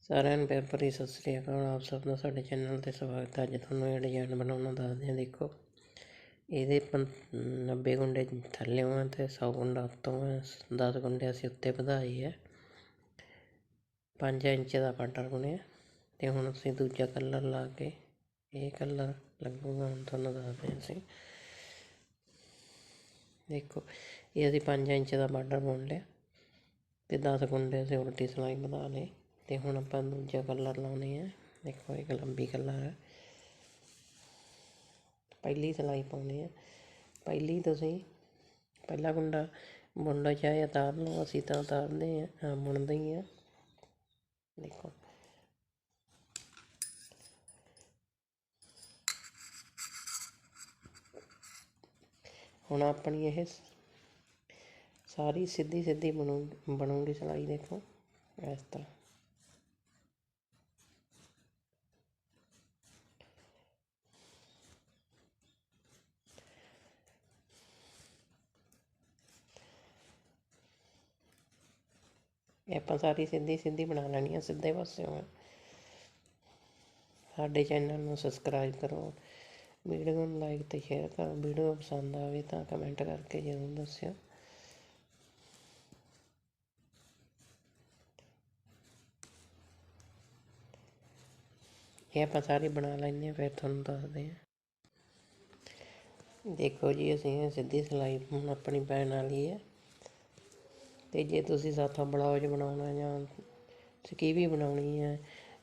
ਸਾਰਿਆਂ ਨੂੰ ਪਿਆਰ ਭਰੀ ਸਤਿ ਸ੍ਰੀ ਅਕਾਲ। ਆਪ ਸਭ ਦਾ ਸਾਡੇ ਚੈਨਲ ਤੇ ਸਵਾਗਤ ਹੈ। ਅੱਜ ਤੁਹਾਨੂੰ ਇਹ ਡਿਜ਼ਾਈਨ ਬਣਾਉਣਾ ਦੱਸਦੇ ਹਾਂ। ਦੇਖੋ, ਇਹਦੇ ਪੰ- 90 ਗੁੰਡੇ ਥੱਲੇ ਆ ਤੇ 100 ਗੁੰਡਾ ਉੱਤੋਂ ਹੈ 10 ਗੁੰਡੇ ਅਸੀਂ ਉੱਤੇ ਵਧਾਏ ਹੈ 5 ਇੰਚ ਦਾ ਬਾਰਡਰ ਬਣਿਆ। ਤੇ ਹੁਣ ਅਸੀਂ ਦੂਜਾ ਕਲਰ ਲਾ ਕੇ ਇਹ ਕਲਰ ਲੱਗੂਗਾ। ਹੁਣ ਤੁਹਾਨੂੰ ਦੱਸਦੇ ਹਾਂ ਅਸੀਂ। ਦੇਖੋ, ਇਹ ਅਸੀਂ 5 ਇੰਚ ਦਾ ਬਾਰਡਰ ਬੁਣ ਲਿਆ। ਤੇ 10 ਗੁੰਡੇ ਅਸੀਂ ਉਲਟੀ ਸਲਾਈ ਬਣਾ ਲਈ ਤੇ ਹੁਣ ਆਪਾਂ ਦੂਜਾ ਕਲਰ ਲਾਉਣੇ ਆ। ਦੇਖੋ ਇੱਕ ਲੰਬੀ ਕਲਰ ਹੈ ਪਹਿਲੀ ਸਲਾਈ ਪਾਉਣੀ ਹੈ ਪਹਿਲੀ ਤੁਸੀਂ ਪਹਿਲਾ ਗੁੰਡਾ, ਮੁੰਡਾ ਚਾਹੇ ਉਤਾਰ ਲਓ, ਅਸੀਂ ਤਾਂ ਉਤਾਰਦੇ ਆ। ਹਾਂ ਬੁਣਦੇ ਹੀ ਆ। ਦੇਖੋ। ਹੁਣ ਆਪਣੀ ਇਹ ਸਾਰੀ ਸਿੱਧੀ ਸਿੱਧੀ ਬਣੂ, ਬਣੂਗੀ ਸਲਾਈ, ਦੇਖੋ। ਇਸ ਤਰ੍ਹਾਂ। ਇਹ ਆਪਾਂ ਸਾਰੀ ਸਿੱਧੀ ਸਿੱਧੀ ਬਣਾ ਲੈਣੀ ਆ, ਸਿੱਧੇ ਪਾਸਿਓਂ ਸਾਡੇ ਚੈਨਲ ਨੂੰ ਸਬਸਕ੍ਰਾਈਬ ਕਰੋ। ਵੀਡੀਓ ਨੂੰ ਲਾਈਕ ਤੇ ਸ਼ੇਅਰ ਕਰੋ। ਵੀਡੀਓ ਪਸੰਦ ਆਵੇ ਤਾਂ ਕਮੈਂਟ ਕਰਕੇ ਜ਼ਰੂਰ ਦੱਸਿਓ। ਇਹ ਆਪਾਂ ਸਾਰੇ ਬਣਾ ਲੈਂਦੇ ਹਾਂ ਫਿਰ ਤੁਹਾਨੂੰ ਦੱਸਦੇ ਹਾਂ ਦੇਖੋ ਜੀ, ਅਸੀਂ ਸਿੱਧੀ ਸਿਲਾਈ ਹੁਣ ਆਪਣੀ ਪੈਣ ਵਾਲੀ ਹੈ ਅਤੇ ਜੇ ਤੁਸੀਂ ਸਾਥੋਂ ਬਲਾਉਜ ਬਣਾਉਣਾ ਜਾਂ ਸਕੀਵੀ ਬਣਾਉਣੀ ਹੈ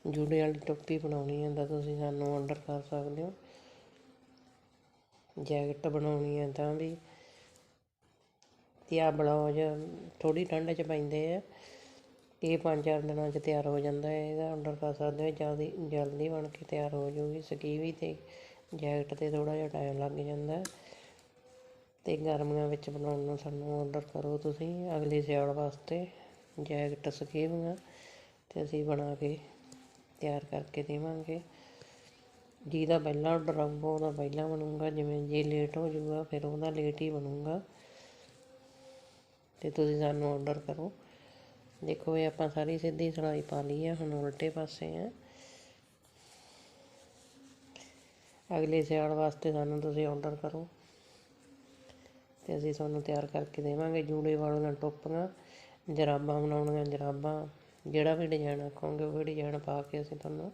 ਜੂੜੇ ਵਾਲੀ ਟੋਪੀ ਬਣਾਉਣੀ ਹੈ, ਤਾਂ ਤੁਸੀਂ ਸਾਨੂੰ ਆਰਡਰ ਕਰ ਸਕਦੇ ਹੋ। ਜੈਕਟ ਬਣਾਉਣੀ ਹੈ ਤਾਂ ਵੀ। ਤੇ ਆ ਬਲਾਉਜ ਥੋੜੀ ਠੰਡ 'ਚ ਪੈਂਦੇ ਆ। ਇਹ ਪੰਜ ਚਾਰ ਦਿਨਾਂ 'ਚ ਤਿਆਰ ਹੋ ਜਾਂਦਾ ਹੈ, ਇਹਦਾ ਆਰਡਰ ਕਰ ਸਕਦੇ ਹੋ। ਜਲਦੀ ਜਲਦੀ ਬਣ ਕੇ ਤਿਆਰ ਹੋ ਜਾਊਗੀ ਸਕੀਵੀ ਤੇ ਜੈਕਟ ਤੇ ਥੋੜਾ ਜਿਹਾ ਟਾਈਮ ਲੱਗ ਜਾਂਦਾ ਅਤੇ ਗਰਮੀਆਂ ਵਿੱਚ ਬਣਾਉਣ ਨੂੰ ਸਾਨੂੰ ਔਡਰ ਕਰੋ ਤੁਸੀਂ ਅਗਲੇ ਸਿਆਲ ਵਾਸਤੇ ਜੈਕਟ ਸਕੀਵੀਆਂ ਅਤੇ ਅਸੀਂ ਬਣਾ ਕੇ ਤਿਆਰ ਕਰਕੇ ਦੇਵਾਂਗੇ। ਜਿਹਦਾ ਪਹਿਲਾਂ ਔਡਰ ਆਊਗਾ, ਉਹਦਾ ਪਹਿਲਾਂ ਬਣੂਗਾ, ਜਿਵੇਂ ਜੇ ਲੇਟ ਹੋ ਜਾਊਗਾ, ਫਿਰ ਉਹਦਾ ਲੇਟ ਹੀ ਬਣੂਗਾ। ਅਤੇ ਤੁਸੀਂ ਸਾਨੂੰ ਔਡਰ ਕਰੋ। ਦੇਖੋ, ਇਹ ਆਪਾਂ ਸਾਰੀ ਸਿੱਧੀ ਸਿਲਾਈ ਪਾ ਲਈ ਹੈ ਹੁਣ ਉਲਟੇ ਪਾਸੇ ਆ। ਅਗਲੇ ਸਿਆਲ ਵਾਸਤੇ ਸਾਨੂੰ ਤੁਸੀਂ ਔਡਰ ਕਰੋ। ਤੇ ਅਸੀਂ ਤੁਹਾਨੂੰ ਤਿਆਰ ਕਰਕੇ ਦੇਵਾਂਗੇ ਜੂੜੇ ਵਾਲੀਆਂ ਟੋਪੀਆਂ, ਜਰਾਬਾਂ ਬਣਾਉਣੀਆਂ ਜਰਾਬਾਂ, ਜਿਹੜਾ ਵੀ ਡਿਜ਼ਾਈਨ ਆਖੋਗੇ ਉਹ ਡਿਜ਼ਾਈਨ ਪਾ ਕੇ ਅਸੀਂ ਤੁਹਾਨੂੰ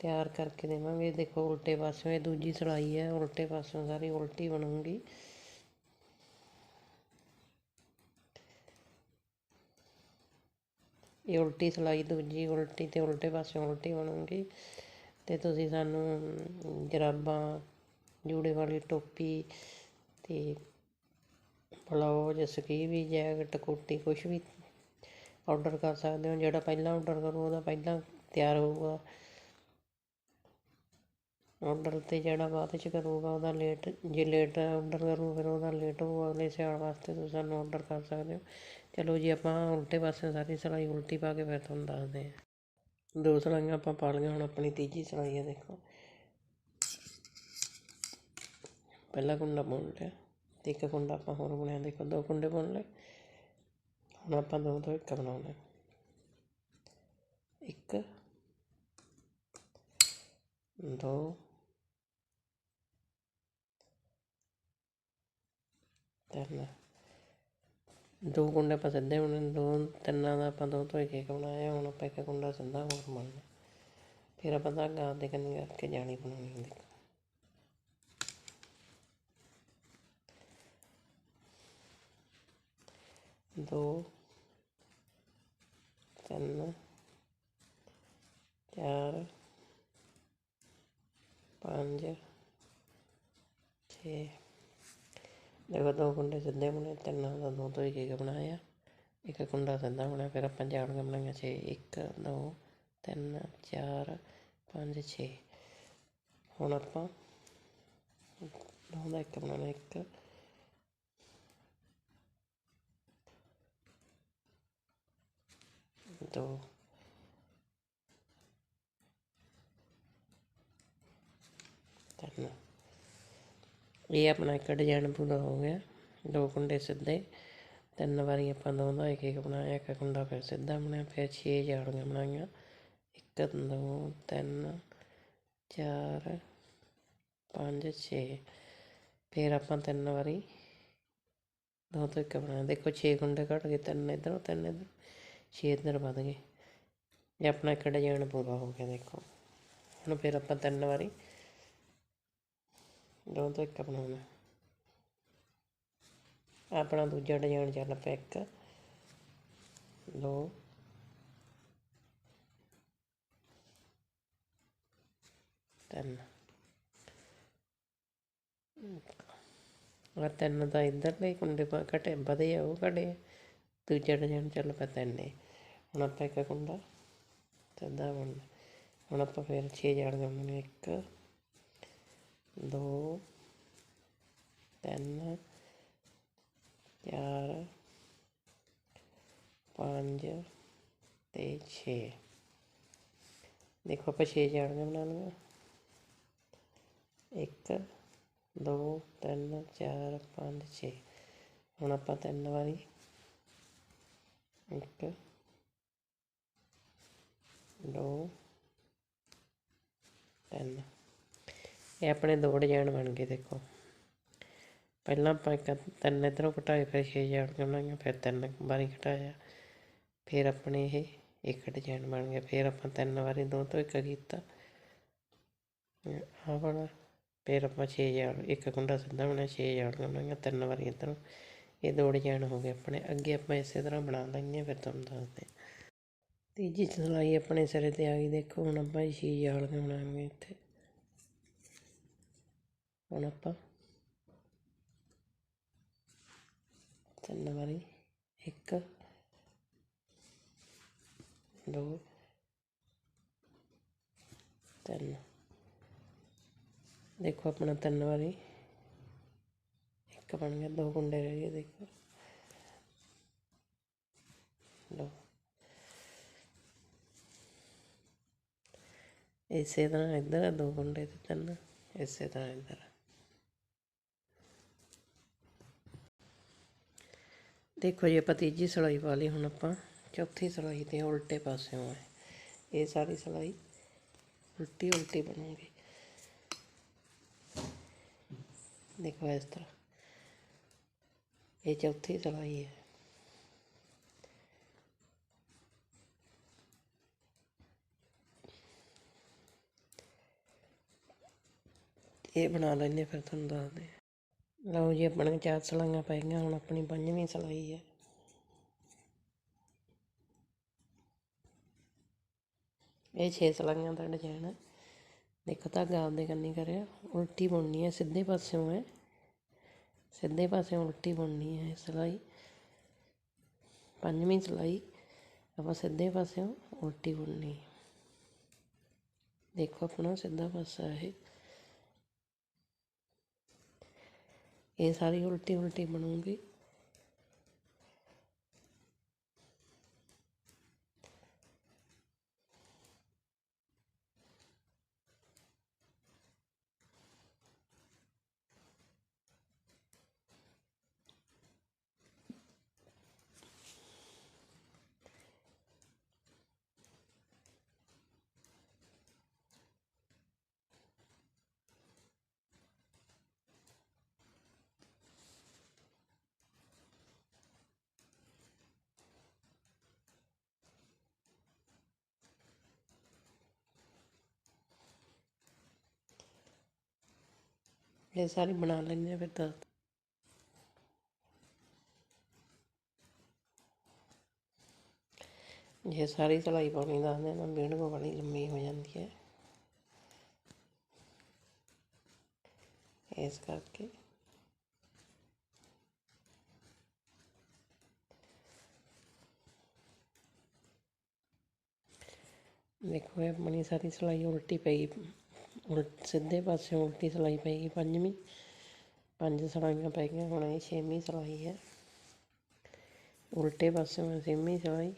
ਤਿਆਰ ਕਰਕੇ ਦੇਵਾਂਗੇ। ਦੇਖੋ ਉਲਟੇ ਪਾਸਿਓਂ ਇਹ ਦੂਜੀ ਸਿਲਾਈ ਹੈ, ਉਲਟੇ ਪਾਸਿਓਂ ਸਾਰੀ ਉਲਟੀ ਬਣੂਗੀ। ਇਹ ਉਲਟੀ ਸਿਲਾਈ ਦੂਜੀ, ਉਲਟੀ ਤੇ ਉਲਟੇ ਪਾਸੇ ਉਲਟੀ ਬਣੂਗੀ ਤੇ ਤੁਸੀਂ ਸਾਨੂੰ ਜਰਾਬਾਂ, ਜੂੜੇ ਵਾਲੀ ਟੋਪੀ ਤੇ ਬਲਾਉਜ ਸਕੀਵੀ ਜੈਕਟ ਕੋਟੀ ਕੁਛ ਵੀ ਔਡਰ ਕਰ ਸਕਦੇ ਹੋ, ਜਿਹੜਾ ਪਹਿਲਾਂ ਔਡਰ ਕਰੂ ਉਹਦਾ ਪਹਿਲਾਂ ਤਿਆਰ ਹੋਊਗਾ। ਔਡਰ ਤੇ ਜਿਹੜਾ ਬਾਅਦ ਚ ਕਰੂਗਾ, ਉਹਦਾ ਲੇਟ ਜੇ ਲੇਟ ਔਡਰ ਕਰੂ, ਫਿਰ ਉਹਦਾ ਲੇਟ ਹੋਊਗਾ ਅਗਲੇ ਸਿਆਲ ਵਾਸਤੇ ਤੁਸੀਂ ਸਾਨੂੰ ਔਡਰ ਕਰ ਸਕਦੇ ਹੋ। ਚਲੋ ਜੀ, ਆਪਾਂ ਉਲਟੇ ਪਾਸੇ ਸਾਰੀ ਸਿਲਾਈ ਉਲਟੀ ਪਾ ਕੇ ਫਿਰ ਤੁਹਾਨੂੰ ਦੱਸਦੇ ਹਾਂ। ਦੋ ਸਲਾਈਆਂ ਆਪਾਂ ਪਾ ਲਈਆਂ, ਹੁਣ ਆਪਣੀ ਤੀਜੀ ਸਿਲਾਈ ਹੈ ਦੇਖੋ। ਪਹਿਲਾ ਕੁੰਡਾ ਬੁਣ ਲਿਆ ਤੇ ਇੱਕ ਕੁੰਡਾ ਆਪਾਂ ਹੋਰ ਬੁਣਿਆ ਦੇਖੋ ਦੋ ਕੁੰਡੇ ਬੁਣ ਲਏ। ਹੁਣ ਆਪਾਂ ਦੋ ਤੋਂ ਇੱਕ ਬਣਾਉਣਾ। ਇੱਕ, ਦੋ, ਤਿੰਨ। ਦੋ ਕੁੰਡੇ ਆਪਾਂ ਸਿੱਧੇ ਬਣਾਉਣੇ ਦੋ ਤਿੰਨਾਂ ਦਾ ਆਪਾਂ ਦੋ ਤੋਂ ਇੱਕ ਇੱਕ ਬਣਾਇਆ ਹੁਣ ਆਪਾਂ ਇੱਕ ਕੁੰਡਾ ਸਿੱਧਾ ਹੋਰ ਬਣਾਉਣਾ ਫਿਰ ਆਪਾਂ ਧਾਗਾ ਆਪਦੇ ਕੰਨੀ ਕਰਕੇ ਜਾਣੀ ਬਣਾਉਣੀ ਹੁੰਦੀ। ਦੋ, ਤਿੰਨ, ਚਾਰ, ਪੰਜ, ਛੇ। ਦੇਖੋ ਦੋ ਕੁੰਡੇ ਸਿੱਧੇ ਬਣੇ, ਤਿੰਨਾਂ ਦਾ ਦੋ ਤੋਂ ਇੱਕ ਇੱਕ ਬਣਾਇਆ। ਇੱਕ ਕੁੰਡਾ ਸਿੱਧਾ ਬਣਿਆ, ਫਿਰ ਆਪਾਂ ਜਾਣ ਕੇ ਬਣਾਈਆਂ ਛੇ। ਇੱਕ, ਦੋ, ਤਿੰਨ, ਚਾਰ, ਪੰਜ, ਛੇ। ਹੁਣ ਆਪਾਂ ਦੋ ਦਾ ਇੱਕ ਬਣਾਉਣਾ, ਇੱਕ ਦੋ ਤਿੰਨ ਇਹ ਆਪਣਾ ਇੱਕ ਡਿਜ਼ਾਈਨ ਪੂਰਾ ਹੋ ਗਿਆ। ਦੋ ਕੁੰਡੇ ਸਿੱਧੇ। ਤਿੰਨ ਵਾਰੀ ਆਪਾਂ ਦੋਨਾਂ ਇੱਕ ਇੱਕ ਬਣਾਇਆ, ਇੱਕ ਕੁੰਡਾ ਫਿਰ ਸਿੱਧਾ ਬਣਾਇਆ ਫਿਰ ਛੇ ਜਾੜੀਆਂ ਬਣਾਈਆਂ। ਇੱਕ, ਦੋ, ਤਿੰਨ, ਚਾਰ, ਪੰਜ, ਛੇ। ਫਿਰ ਆਪਾਂ ਤਿੰਨ ਵਾਰੀ ਦੋ ਤੋਂ ਇੱਕ ਬਣਾਇਆ। ਦੇਖੋ 6 ਕੁੰਡੇ ਘਟ ਗਏ, ਤਿੰਨ ਇੱਧਰੋਂ, ਤਿੰਨ ਇੱਧਰ। 6 ਵੱਧ ਗਏ। ਇਹ ਆਪਣਾ ਇੱਕ ਡਿਜ਼ਾਈਨ ਪੂਰਾ ਹੋ ਗਿਆ, ਦੇਖੋ। ਹੁਣ ਫਿਰ ਆਪਾਂ ਤਿੰਨ ਵਾਰੀ ਦੋ ਤੋਂ ਇੱਕ ਬਣਾਉਣਾ। ਆਪਣਾ ਦੂਜਾ ਡਿਜ਼ਾਈਨ ਚੱਲ ਪਿਆ ਇੱਕ, ਦੋ, ਤਿੰਨ। ਆ ਤਿੰਨ ਤਾਂ ਇੱਧਰਲੇ ਕੁੰਡੇ ਪਾ, ਘਟੇ, ਵਧੇ ਆ, ਉਹ ਘਟੇ ਆ। ਦੂਜਾ ਡਿਜ਼ਾਈਨ ਚੱਲ ਪਿਆ ਤਿੰਨ ਇਹ ਹੁਣ ਆਪਾਂ ਇੱਕ ਕੁੰਡਾ ਸਿੱਧਾ ਬਣਨਾ ਹੁਣ ਆਪਾਂ ਫਿਰ 6 ਜੜ ਇੱਕ ਦੋ ਤਿੰਨ ਚਾਰ ਪੰਜ ਤੇ 6 ਦੇਖੋ ਆਪਾਂ 6 ਜੜੀਆਂ ਬਣਾ ਲਈਆਂ ਇੱਕ ਦੋ ਤਿੰਨ ਚਾਰ ਪੰਜ 6 ਹੁਣ ਆਪਾਂ ਤਿੰਨ ਵਾਰੀ ਇੱਕ ਦੋ ਤਿੰਨ ਇਹ ਆਪਣੇ ਦੋ ਡਿਜ਼ਾਈਨ ਬਣ ਗਏ, ਦੇਖੋ। ਪਹਿਲਾਂ ਆਪਾਂ ਇੱਕ ਤਿੰਨ ਇੱਧਰੋਂ ਘਟਾਏ, ਫਿਰ ਛੇ ਜਾਣ ਬਣਾਈਆਂ, ਫਿਰ ਤਿੰਨ ਵਾਰੀ ਘਟਾਇਆ। ਫਿਰ ਆਪਣੇ ਇਹ ਇੱਕ ਡਿਜ਼ਾਈਨ ਬਣ ਗਿਆ ਫਿਰ ਆਪਾਂ ਤਿੰਨ ਵਾਰੀ ਦੋ ਤੋਂ ਇੱਕ ਕੀਤਾ। ਆਹ ਬਣਾ ਫਿਰ ਆਪਾਂ ਛੇ ਜਾਣ, ਇੱਕ ਕੁੰਡਾ ਸਿੱਧਾ ਬਣਿਆ, ਛੇ ਜਾਣ ਬਣਾਈਆਂ, ਤਿੰਨ ਵਾਰੀ ਇੱਧਰੋਂ। ਇਹ ਦੋ ਡਿਜ਼ਾਈਨ ਹੋ ਗਏ ਆਪਣੇ। ਅੱਗੇ ਆਪਾਂ ਇਸੇ ਤਰ੍ਹਾਂ ਬਣਾ ਲੈਂਦੇ ਫਿਰ ਤੁਹਾਨੂੰ ਦੱਸਦੇ ਹਾਂ। ਤੀਜੀ ਸਿਲਾਈ ਆਪਣੇ ਸਿਰੇ ਤੇ ਆ ਗਈ। ਦੇਖੋ, ਹੁਣ ਆਪਾਂ ਇਹ ਛੇ ਜਾਲੀਆਂ ਬਣਾਵਾਂਗੇ ਇੱਥੇ। ਹੁਣ ਆਪਾਂ ਤਿੰਨ ਵਾਰੀ, ਇੱਕ, ਦੋ, ਤਿੰਨ। ਦੇਖੋ, ਆਪਣਾ ਤਿੰਨ ਵਾਰੀ ਇੱਕ ਬਣ ਗਿਆ, ਦੋ ਕੁੰਡੇ ਰਹਿ ਗਏ ਦੇਖੋ। ਲਓ। ਇਸੇ ਤਰ੍ਹਾਂ ਇੱਧਰ ਆ, ਦੋ ਕੁੰਡੇ ਤੇ ਤਿੰਨ, ਇਸੇ ਤਰ੍ਹਾਂ ਇੱਧਰ ਦੇਖੋ ਜੀ, ਆਪਾਂ ਤੀਜੀ ਸਲਾਈ ਪਾ ਲਈ ਹੁਣ ਆਪਾਂ। ਚੌਥੀ ਸਲਾਈ ਤੇ ਉਲਟੇ ਪਾਸਿਓਂ ਹੈ ਇਹ ਸਾਰੀ ਸਲਾਈ ਉਲਟੀ ਉਲਟੀ ਬਣੂਗੀ। ਦੇਖੋ ਇਸ ਤਰ੍ਹਾਂ। ਇਹ ਚੌਥੀ ਸਲਾਈ ਹੈ। ਇਹ ਬਣਾ ਲੈਂਦੇ ਫਿਰ ਤੁਹਾਨੂੰ ਦੱਸਦੇ ਲਓ ਜੀ, ਆਪਣੀਆਂ ਚਾਰ ਸਲਾਈਆਂ ਪੈ ਗਈਆਂ, ਹੁਣ ਆਪਣੀ ਪੰਜਵੀਂ ਸਲਾਈ ਹੈ। ਇਹ 6 ਸਲਾਈਆਂ ਦਾ ਡਿਜ਼ਾਈਨ ਹੈ। ਦੇਖੋ ਧਾਗਾ ਆਪਦੇ ਕੰਨੀ ਕਰਿਆ, ਉਲਟੀ ਬੁਣਨੀ ਹੈ, ਸਿੱਧੇ ਪਾਸਿਓਂ ਹੈ। ਸਿੱਧੇ ਪਾਸਿਓਂ ਉਲਟੀ ਬੁਣਨੀ ਹੈ ਇਹ ਸਿਲਾਈ। ਪੰਜਵੀਂ ਸਿਲਾਈ, ਆਪਾਂ ਸਿੱਧੇ ਪਾਸਿਓਂ ਉਲਟੀ ਬੁਣਨੀ। ਹੈ ਦੇਖੋ ਆਪਣਾ ਸਿੱਧਾ ਪਾਸਾ ਇਹ। ਇਹ ਸਾਰੀ ਉਲਟੀ ਉਲਟੀ ਬਣੂਗੀ। ਇਹ ਸਾਰੀ ਬਣਾ ਲੈਂਦੇ ਹਾਂ ਫਿਰ ਦੱਸ ਜੇ ਸਾਰੀ ਸਲਾਈ ਪਾਉਣੀ ਦੱਸਦੇ ਨਾ ਵੀਡੀਓ ਬੜੀ ਲੰਮੀ ਹੋ ਜਾਂਦੀ ਹੈ। ਇਸ ਕਰਕੇ। ਦੇਖੋ, ਇਹ ਆਪਣੀ ਸਾਰੀ ਸਲਾਈ ਉਲਟੀ ਪਈ। ਉਲਟ ਸਿੱਧੇ ਪਾਸੇ ਉਲਟੀ ਸਿਲਾਈ ਪਏਗੀ ਪੰਜਵੀਂ। ਪੰਜ ਸਲਾਈਆਂ ਪੈ ਗਈਆਂ, ਹੁਣ ਇਹ ਛੇਵੀਂ ਸਿਲਾਈ ਹੈ। ਉਲਟੇ ਪਾਸਿਓਂ ਛੇਵੀਂ ਸਿਲਾਈ।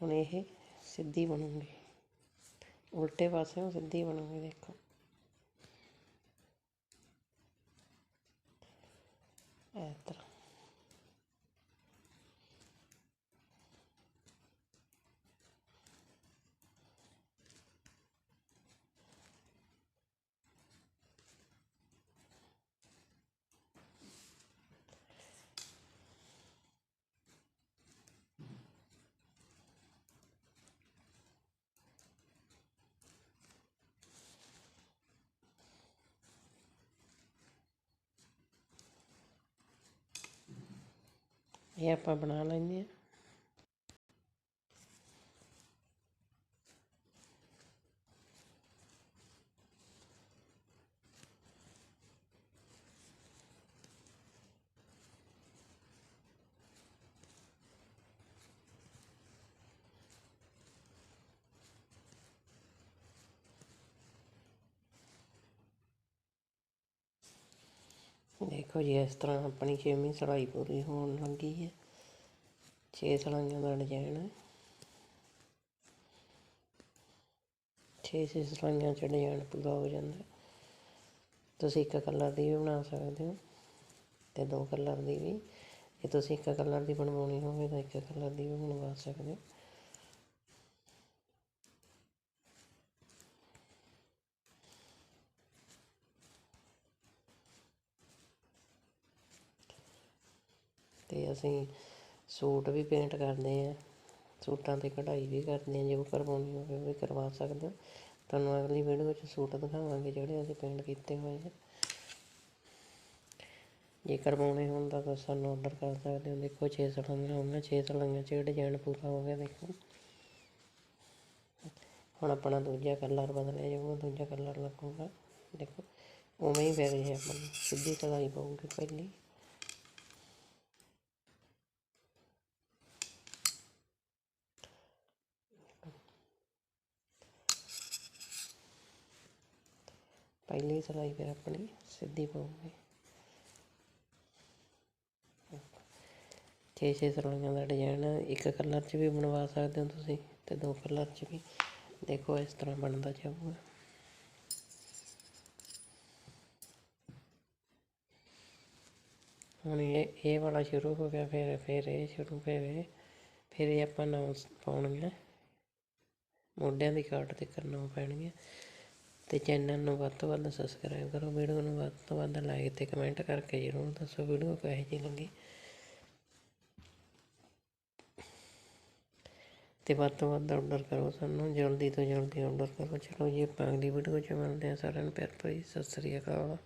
ਹੁਣ ਇਹ ਸਿੱਧੀ ਬਣੂਗੀ। ਉਲਟੇ ਪਾਸਿਓਂ ਸਿੱਧੀ ਬਣੂਗੀ, ਦੇਖੋ। ਇਸ ਤਰ੍ਹਾਂ। ਇਹ ਆਪਾਂ ਬਣਾ ਲੈਂਦੇ ਆ ਦੇਖੋ ਜੀ, ਇਸ ਤਰ੍ਹਾਂ ਆਪਣੀ ਛੇਵੀਂ ਸਲਾਈ ਪੂਰੀ ਹੋਣ ਲੱਗੀ ਹੈ। ਛੇ ਸਲਾਈਆਂ ਦਾ ਡਿਜ਼ਾਈਨ ਹੈ ਛੇ ਛੇ ਸਲਾਈਆਂ ਚ ਡਿਜ਼ਾਈਨ ਪੂਰਾ ਹੋ ਜਾਂਦਾ। ਤੁਸੀਂ ਇੱਕ ਕਲਰ ਦੀ ਵੀ ਬਣਾ ਸਕਦੇ ਹੋ ਤੇ ਦੋ ਕਲਰ ਦੀ ਵੀ। ਜੇ ਤੁਸੀਂ ਇੱਕ ਕਲਰ ਦੀ ਬਣਵਾਉਣੀ ਹੋਵੇ ਤਾਂ ਇੱਕ ਕਲਰ ਦੀ ਵੀ ਬਣਵਾ ਸਕਦੇ ਹੋ। ਤੇ ਅਸੀਂ ਸੂਟ ਵੀ ਪੇਂਟ ਕਰਦੇ ਹਾਂ। ਸੂਟਾਂ ਤੇ ਕਢਾਈ ਵੀ ਕਰਦੇ ਹਾਂ, ਜੋ ਕਰਵਾਉਣੀ ਹੋਵੇ ਉਹ ਵੀ ਕਰਵਾ ਸਕਦੇ ਹੋ। ਤੁਹਾਨੂੰ ਅਗਲੀ ਵੀਡੀਓ 'ਚ ਸੂਟ ਦਿਖਾਵਾਂਗੇ ਜਿਹੜੇ ਅਸੀਂ ਪੇਂਟ ਕੀਤੇ ਹੋਏ ਆ। ਜੇ ਕਰਵਾਉਣੇ ਹੋਣ ਤਾਂ ਤੁਸੀਂ ਸਾਨੂੰ ਆਰਡਰ ਕਰ ਸਕਦੇ ਹੋ। ਦੇਖੋ 6 ਸਲਾਈਆਂ ਹੋਈਆਂ 6 ਸਲਾਈਆਂ 'ਚ ਡਿਜ਼ਾਈਨ ਪੂਰਾ ਹੋ ਗਿਆ, ਦੇਖੋ। ਹੁਣ ਆਪਣਾ ਦੂਜਾ ਕਲਰ ਬਦਲਿਆ ਜਾਊਗਾ, ਦੂਜਾ ਕਲਰ ਲੱਗੂਗਾ, ਦੇਖੋ। ਉਵੇਂ ਹੀ ਪੈ ਗਈ ਆਪਣੀ। ਸਿੱਧੀ ਕਢਾਈ ਪਊਗੀ ਪਹਿਲੀ। ਪਹਿਲੀ ਸਿਲਾਈ ਫਿਰ ਆਪਣੀ, ਸਿੱਧੀ ਪਊਗੀ। ਛੇ ਛੇ ਸਲਾਈਆਂ ਦਾ ਡਿਜ਼ਾਈਨ ਇੱਕ ਕਲਰ 'ਚ ਵੀ ਬਣਵਾ ਸਕਦੇ ਹੋ ਤੁਸੀਂ ਤੇ ਦੋ ਕਲਰ 'ਚ ਵੀ। ਦੇਖੋ ਇਸ ਤਰ੍ਹਾਂ ਬਣਦਾ ਜਾਊਗਾ। ਹੁਣ ਇਹ ਇਹ ਵਾਲਾ ਸ਼ੁਰੂ ਹੋ ਗਿਆ, ਫਿਰ ਫਿਰ ਇਹ ਸ਼ੁਰੂ, ਫਿਰ ਫਿਰ ਇਹ ਆਪਾਂ ਨੌ ਪਾਉਣੀਆਂ। ਮੋਢਿਆਂ ਦੀ ਕਾਟ ਤੇ ਕਰਨਾ ਪੈਣਗੀਆਂ। ਅਤੇ ਚੈਨਲ ਨੂੰ ਵੱਧ ਤੋਂ ਵੱਧ ਸਬਸਕ੍ਰਾਈਬ ਕਰੋ, ਵੀਡੀਓ ਨੂੰ ਵੱਧ ਤੋਂ ਵੱਧ ਲਾਈਕ ਅਤੇ ਕਮੈਂਟ ਕਰਕੇ ਜ਼ਰੂਰ ਦੱਸੋ ਵੀਡੀਓ ਕਿਹੋ ਜਿਹੀ ਲੱਗੀ। ਤੇ ਵੱਧ ਤੋਂ ਵੱਧ ਆਰਡਰ ਕਰੋ ਸਾਨੂੰ, ਜਲਦੀ ਤੋਂ ਜਲਦੀ ਆਰਡਰ ਕਰੋ। ਚਲੋ ਜੀ, ਆਪਾਂ ਅਗਲੀ ਵੀਡੀਓ 'ਚ ਮਿਲਦੇ ਹਾਂ। ਸਾਰਿਆਂ ਨੂੰ ਪਿਆਰ ਭਰੀ ਸਤਿ ਸ੍ਰੀ ਅਕਾਲ।